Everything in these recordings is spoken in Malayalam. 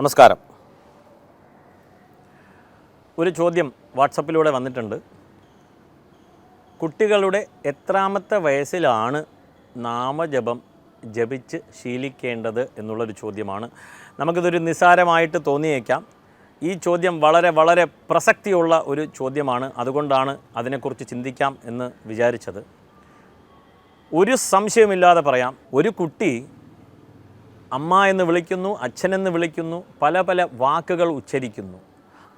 നമസ്കാരം. ഒരു ചോദ്യം വാട്സപ്പിലൂടെ വന്നിട്ടുണ്ട്. കുട്ടികളുടെ എത്രാമത്തെ വയസ്സിലാണ് നാമജപം ജപിച്ച് ശീലിക്കേണ്ടത് എന്നുള്ളൊരു ചോദ്യമാണ്. നമുക്കിതൊരു നിസ്സാരമായിട്ട് തോന്നിയേക്കാം. ഈ ചോദ്യം വളരെ വളരെ പ്രസക്തിയുള്ള ഒരു ചോദ്യമാണ്. അതുകൊണ്ടാണ് അതിനെക്കുറിച്ച് ചിന്തിക്കാം എന്ന് വിചാരിച്ചത്. ഒരു സംശയമില്ലാതെ പറയാം. ഒരു കുട്ടി അമ്മ എന്ന് വിളിക്കുന്നു അച്ഛനെന്ന് വിളിക്കുന്നു പല പല വാക്കുകൾ ഉച്ചരിക്കുന്നു.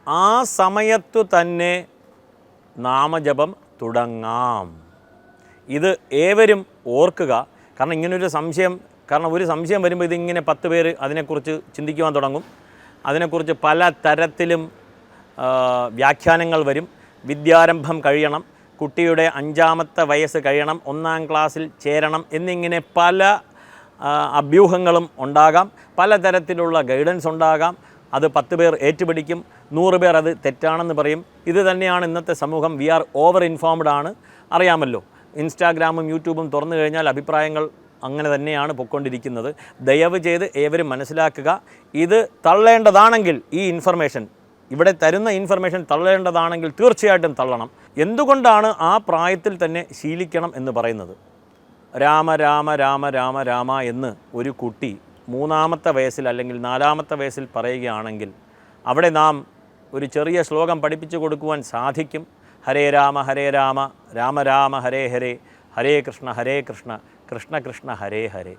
ആ സമയത്തു തന്നെ നാമജപം തുടങ്ങാം. ഇത് ഏവരും ഓർക്കുക. കാരണം ഇങ്ങനൊരു സംശയം കാരണം ഒരു സംശയം വരുമ്പോൾ ഇതിങ്ങനെ പത്ത് പേര് അതിനെക്കുറിച്ച് ചിന്തിക്കുവാൻ തുടങ്ങും. അതിനെക്കുറിച്ച് പല തരത്തിലും വ്യാഖ്യാനങ്ങൾ വരും. വിദ്യാരംഭം കഴിയണം. കുട്ടിയുടെ അഞ്ചാമത്തെ വയസ്സ് കഴിയണം. ഒന്നാം ക്ലാസ്സിൽ ചേരണം എന്നിങ്ങനെ പല അഭ്യൂഹങ്ങളും ഉണ്ടാകാം. പലതരത്തിലുള്ള ഗൈഡൻസ് ഉണ്ടാകാം. അത് പത്ത് പേർ ഏറ്റുപിടിക്കും. നൂറ് പേർ അത് തെറ്റാണെന്ന് പറയും. ഇത് തന്നെയാണ് ഇന്നത്തെ സമൂഹം. വി ആർ ഓവർ ഇൻഫോംഡ് ആണ്. അറിയാമല്ലോ. ഇൻസ്റ്റാഗ്രാമും യൂട്യൂബും തുറന്നു കഴിഞ്ഞാൽ അഭിപ്രായങ്ങൾ അങ്ങനെ തന്നെയാണ് പൊയ്ക്കൊണ്ടിരിക്കുന്നത്. ദയവ് ചെയ്ത് ഏവരും മനസ്സിലാക്കുക. ഇത് തള്ളേണ്ടതാണെങ്കിൽ ഈ ഇൻഫർമേഷൻ ഇവിടെ തരുന്ന ഇൻഫർമേഷൻ തള്ളേണ്ടതാണെങ്കിൽ തീർച്ചയായിട്ടും തള്ളണം. എന്തുകൊണ്ടാണ് ആ പ്രായത്തിൽ തന്നെ ശീലിക്കണം എന്ന് പറയുന്നത്? രാമ രാമ രാമ രാമ രാമ എന്ന് ഒരു കുട്ടി മൂന്നാമത്തെ വയസ്സിൽ അല്ലെങ്കിൽ നാലാമത്തെ വയസ്സിൽ പറയുകയാണെങ്കിൽ അവിടെ നാം ഒരു ചെറിയ ശ്ലോകം പഠിപ്പിച്ചു കൊടുക്കുവാൻ സാധിക്കും. ഹരേ രാമ ഹരേ രാമ രാമ രാമ ഹരേ ഹരേ ഹരേ കൃഷ്ണ ഹരേ കൃഷ്ണ കൃഷ്ണ കൃഷ്ണ ഹരേ ഹരേ.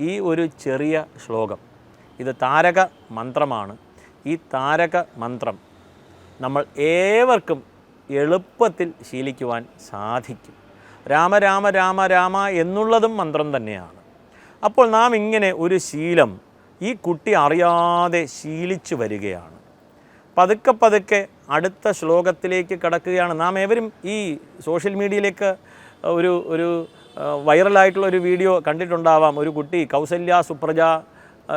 ഈ ഒരു ചെറിയ ശ്ലോകം ഇത് താരക മന്ത്രമാണ്. ഈ താരക മന്ത്രം നമ്മൾ ഏവർക്കും എളുപ്പത്തിൽ ശീലിക്കുവാൻ സാധിക്കും. രാമ രാമ രാമ രാമ എന്നുള്ളതും മന്ത്രം തന്നെയാണ്. അപ്പോൾ നാം ഇങ്ങനെ ഒരു ശീലം ഈ കുട്ടി അറിയാതെ ശീലിച്ചു വരികയാണ്. പതുക്കെ പതുക്കെ അടുത്ത ശ്ലോകത്തിലേക്ക് കടക്കുകയാണ്. നാം ഏവരും ഈ സോഷ്യൽ മീഡിയയിലേക്ക് ഒരു ഒരു വൈറലായിട്ടുള്ള ഒരു വീഡിയോ കണ്ടിട്ടുണ്ടാവാം. ഒരു കുട്ടി കൗസല്യ സുപ്രജ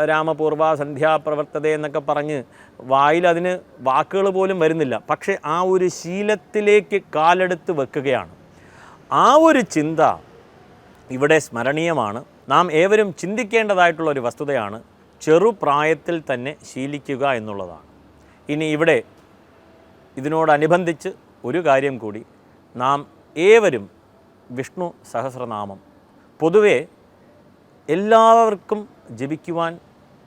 രാമപൂർവ സന്ധ്യാപ്രവർത്തത എന്നൊക്കെ പറഞ്ഞ് വായിൽ അതിന് വാക്കുകൾ പോലും വരുന്നില്ല. പക്ഷേ ആ ഒരു ശീലത്തിലേക്ക് കാലെടുത്ത് വെക്കുകയാണ്. ആ ഒരു ചിന്ത ഇവിടെ സ്മരണീയമാണ്. നാം ഏവരും ചിന്തിക്കേണ്ടതായിട്ടുള്ള ഒരു വസ്തുതയാണ് ചെറുപ്രായത്തിൽ തന്നെ ശീലിക്കുക എന്നുള്ളതാണ്. ഇനി ഇവിടെ ഇതിനോടനുബന്ധിച്ച് ഒരു കാര്യം കൂടി. നാം ഏവരും വിഷ്ണു സഹസ്രനാമം. പൊതുവെ എല്ലാവർക്കും ജപിക്കുവാൻ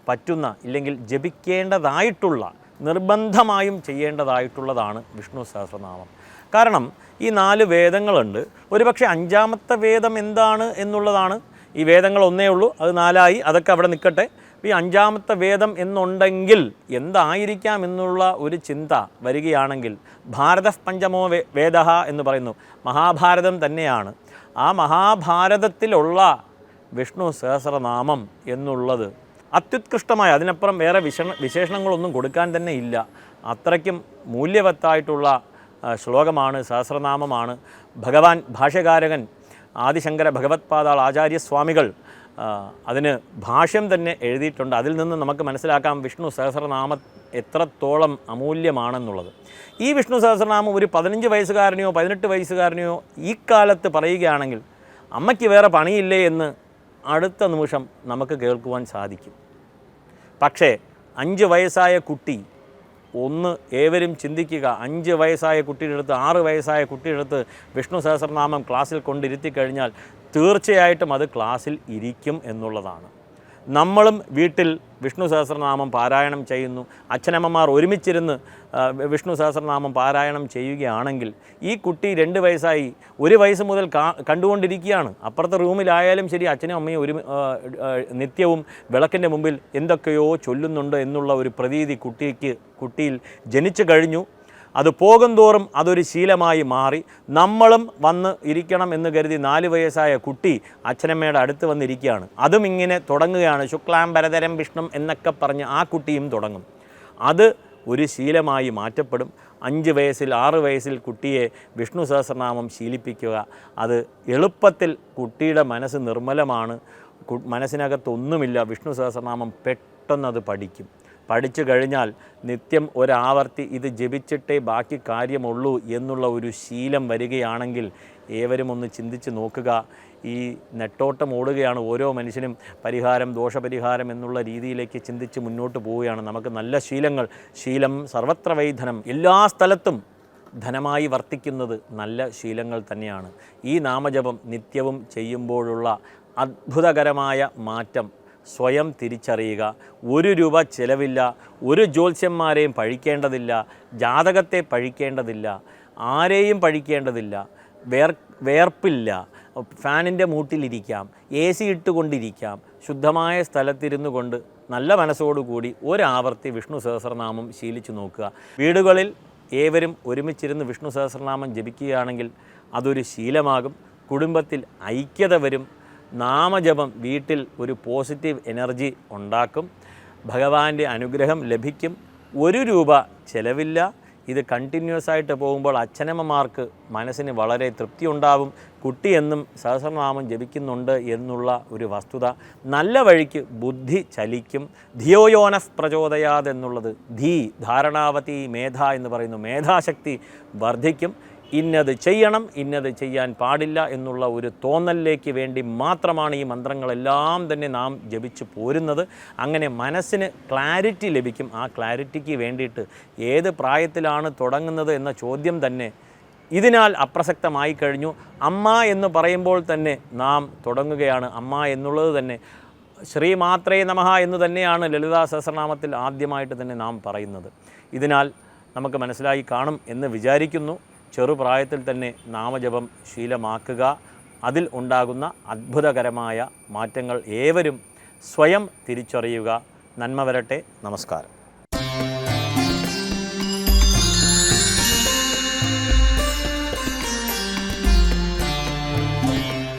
പറ്റുന്ന ഇല്ലെങ്കിൽ ജപിക്കേണ്ടതായിട്ടുള്ള നിർബന്ധമായും ചെയ്യേണ്ടതായിട്ടുള്ളതാണ് വിഷ്ണു സഹസ്രനാമം. കാരണം ഈ നാല് വേദങ്ങളുണ്ട്. ഒരുപക്ഷെ അഞ്ചാമത്തെ വേദം എന്താണ് എന്നുള്ളതാണ്. ഈ വേദങ്ങൾ ഒന്നേ ഉള്ളൂ അത് നാലായി അതൊക്കെ അവിടെ നിൽക്കട്ടെ. ഈ അഞ്ചാമത്തെ വേദം എന്നുണ്ടെങ്കിൽ എന്തായിരിക്കാം എന്നുള്ള ഒരു ചിന്ത വരികയാണെങ്കിൽ ഭാരത പഞ്ചമോ വേദ എന്ന് പറയുന്നു. മഹാഭാരതം തന്നെയാണ്. ആ മഹാഭാരതത്തിലുള്ള വിഷ്ണു സഹസ്രനാമം എന്നുള്ളത് അത്യുത്കൃഷ്ടമായ അതിനപ്പുറം വേറെ വിശ വിശേഷണങ്ങളൊന്നും കൊടുക്കാൻ തന്നെ ഇല്ല. അത്രയ്ക്കും മൂല്യവത്തായിട്ടുള്ള ശ്ലോകമാണ് സഹസ്രനാമമാണ്. ഭഗവാൻ ഭാഷ്യകാരകൻ ആദിശങ്കര ഭഗവത്പാദാൾ ആചാര്യസ്വാമികൾ അതിന് ഭാഷ്യം തന്നെ എഴുതിയിട്ടുണ്ട്. അതിൽ നിന്ന് നമുക്ക് മനസ്സിലാക്കാം വിഷ്ണു സഹസ്രനാമ എത്രത്തോളം അമൂല്യമാണെന്നുള്ളത്. ഈ വിഷ്ണു സഹസ്രനാമം ഒരു പതിനഞ്ച് വയസ്സുകാരനെയോ പതിനെട്ട് വയസ്സുകാരനെയോ ഈ കാലത്ത് പറയുകയാണെങ്കിൽ അമ്മയ്ക്ക് വേറെ പണിയില്ലേ എന്ന് അടുത്ത നിമിഷം നമുക്ക് കേൾക്കുവാൻ സാധിക്കും. പക്ഷേ അഞ്ച് വയസ്സായ കുട്ടി ഒന്ന് ഏവരും ചിന്തിക്കുക. അഞ്ച് വയസ്സായ കുട്ടിയുടെ അടുത്ത് ആറ് വയസ്സായ കുട്ടിയുടെ അടുത്ത് വിഷ്ണു സഹസ്രനാമം ക്ലാസ്സിൽ കൊണ്ടിരുത്തി കഴിഞ്ഞാൽ തീർച്ചയായിട്ടും അത് ക്ലാസ്സിൽ ഇരിക്കും എന്നുള്ളതാണ്. നമ്മളും വീട്ടിൽ വിഷ്ണു സഹസ്രനാമം പാരായണം ചെയ്യുന്നു. അച്ഛനമ്മമാർ ഒരുമിച്ചിരുന്ന് വിഷ്ണു സഹസ്രനാമം പാരായണം ചെയ്യുകയാണെങ്കിൽ ഈ കുട്ടി രണ്ട് വയസ്സായി ഒരു വയസ്സ് മുതൽ കണ്ടുകൊണ്ടിരിക്കുകയാണ്. അപ്പുറത്തെ റൂമിലായാലും ശരി അച്ഛനും അമ്മയും ഒരു നിത്യവും വിളക്കിന്റെ മുമ്പിൽ എന്തൊക്കെയോ ചൊല്ലുന്നുണ്ട് എന്നുള്ള ഒരു പ്രതീതി കുട്ടിക്ക് കുട്ടിയിൽ ജനിച്ചു കഴിഞ്ഞു. അത് പോകും തോറും അതൊരു ശീലമായി മാറി. നമ്മളും വന്ന് ഇരിക്കണം എന്ന് കരുതി നാല് വയസ്സായ കുട്ടി അച്ഛനമ്മയുടെ അടുത്ത് വന്നിരിക്കുകയാണ്. അതും ഇങ്ങനെ തുടങ്ങുകയാണ്. ശുക്ലാം പരതരം വിഷ്ണു എന്നൊക്കെ പറഞ്ഞ് ആ കുട്ടിയും തുടങ്ങും. അത് ഒരു ശീലമായി മാറ്റപ്പെടും. അഞ്ച് വയസ്സിൽ ആറ് വയസ്സിൽ കുട്ടിയെ വിഷ്ണു സഹസ്രനാമം ശീലിപ്പിക്കുക അത് എളുപ്പത്തിൽ കുട്ടിയുടെ മനസ്സ് നിർമ്മലമാണ്. മനസ്സിനകത്തൊന്നുമില്ല. വിഷ്ണു സഹസ്രനാമം പെട്ടെന്നത് പഠിക്കും. പഠിച്ചു കഴിഞ്ഞാൽ നിത്യം ഒരാവർത്തി ഇത് ജപിച്ചിട്ടേ ബാക്കി കാര്യമുള്ളൂ എന്നുള്ള ഒരു ശീലം വരികയാണെങ്കിൽ ഏവരും ഒന്ന് ചിന്തിച്ച് നോക്കുക. ഈ നെട്ടോട്ടം ഓടുകയാണ് ഓരോ മനുഷ്യനും പരിഹാരം ദോഷപരിഹാരം എന്നുള്ള രീതിയിലേക്ക് ചിന്തിച്ച് മുന്നോട്ട് പോവുകയാണ്. നമുക്ക് നല്ല ശീലങ്ങൾ ശീലം സർവത്ര വൈധനം എല്ലാ സ്ഥലത്തും ധനമായി വർത്തിക്കുന്നത് നല്ല ശീലങ്ങൾ തന്നെയാണ്. ഈ നാമജപം നിത്യവും ചെയ്യുമ്പോഴുള്ള അത്ഭുതകരമായ മാറ്റം സ്വയം തിരിച്ചറിയുക. ഒരു രൂപ ചിലവില്ല. ഒരു ജ്യോത്സ്യന്മാരെയും പഴിക്കേണ്ടതില്ല. ജാതകത്തെ പഴിക്കേണ്ടതില്ല. ആരെയും പഴിക്കേണ്ടതില്ല. വേർ വേർപ്പില്ല. ഫാനിന്റെ മൂട്ടിലിരിക്കാം. A C ഇട്ടുകൊണ്ടിരിക്കാം. ശുദ്ധമായ സ്ഥലത്തിരുന്നു കൊണ്ട് നല്ല മനസ്സോടുകൂടി ഒരാവർത്തി വിഷ്ണു സഹസ്രനാമം ശീലിച്ചു നോക്കുക. വീടുകളിൽ ഏവരും ഒരുമിച്ചിരുന്ന് വിഷ്ണു സഹസ്രനാമം ജപിക്കുകയാണെങ്കിൽ അതൊരു ശീലമാകും. കുടുംബത്തിൽ ഐക്യത വരും. നാമജപം വീട്ടിൽ ഒരു പോസിറ്റീവ് എനർജി ഉണ്ടാക്കും. ഭഗവാന്റെ അനുഗ്രഹം ലഭിക്കും. ഒരു രൂപ ചിലവില്ല. ഇത് കണ്ടിന്യൂസ് ആയിട്ട് പോകുമ്പോൾ അച്ഛനമ്മമാർക്ക് മനസ്സിന് വളരെ തൃപ്തി ഉണ്ടാവും. കുട്ടി എന്നും സഹസ്രനാമം ജപിക്കുന്നുണ്ട് എന്നുള്ള ഒരു വസ്തുത നല്ല വഴിക്ക് ബുദ്ധി ചലിക്കും. ധിയോയോനസ് പ്രചോദയാത് എന്നുള്ളത് ധീ ധാരണാവതി മേധ എന്ന് പറയുന്നു മേധാശക്തി വർദ്ധിക്കും. ഇന്നത് ചെയ്യണം ഇന്നത് ചെയ്യാൻ പാടില്ല എന്നുള്ള ഒരു തോന്നലിലേക്ക് വേണ്ടി മാത്രമാണ് ഈ മന്ത്രങ്ങളെല്ലാം തന്നെ നാം ജപിച്ച് പോരുന്നത്. അങ്ങനെ മനസ്സിന് ക്ലാരിറ്റി ലഭിക്കും. ആ ക്ലാരിറ്റിക്ക് വേണ്ടിയിട്ട് ഏത് പ്രായത്തിലാണ് തുടങ്ങുന്നത് എന്ന ചോദ്യം തന്നെ ഇതിനാൽ അപ്രസക്തമായി കഴിഞ്ഞു. അമ്മ എന്ന് പറയുമ്പോൾ തന്നെ നാം തുടങ്ങുകയാണ്. അമ്മ എന്നുള്ളത് തന്നെ ശ്രീ മാത്രേ നമഃ എന്ന് തന്നെയാണ് ലളിതാ സഹസ്രനാമത്തിൽ ആദ്യമായിട്ട് തന്നെ നാം പറയുന്നത്. ഇതിനാൽ നമുക്ക് മനസ്സിലായി കാണും എന്ന് വിചാരിക്കുന്നു. ചെറുപ്രായത്തിൽ തന്നെ നാമജപം ശീലമാക്കുക. അതിൽ ഉണ്ടാകുന്ന അത്ഭുതകരമായ മാറ്റങ്ങൾ ഏവരും സ്വയം തിരിച്ചറിയുക. നന്മ വരട്ടെ. നമസ്കാരം.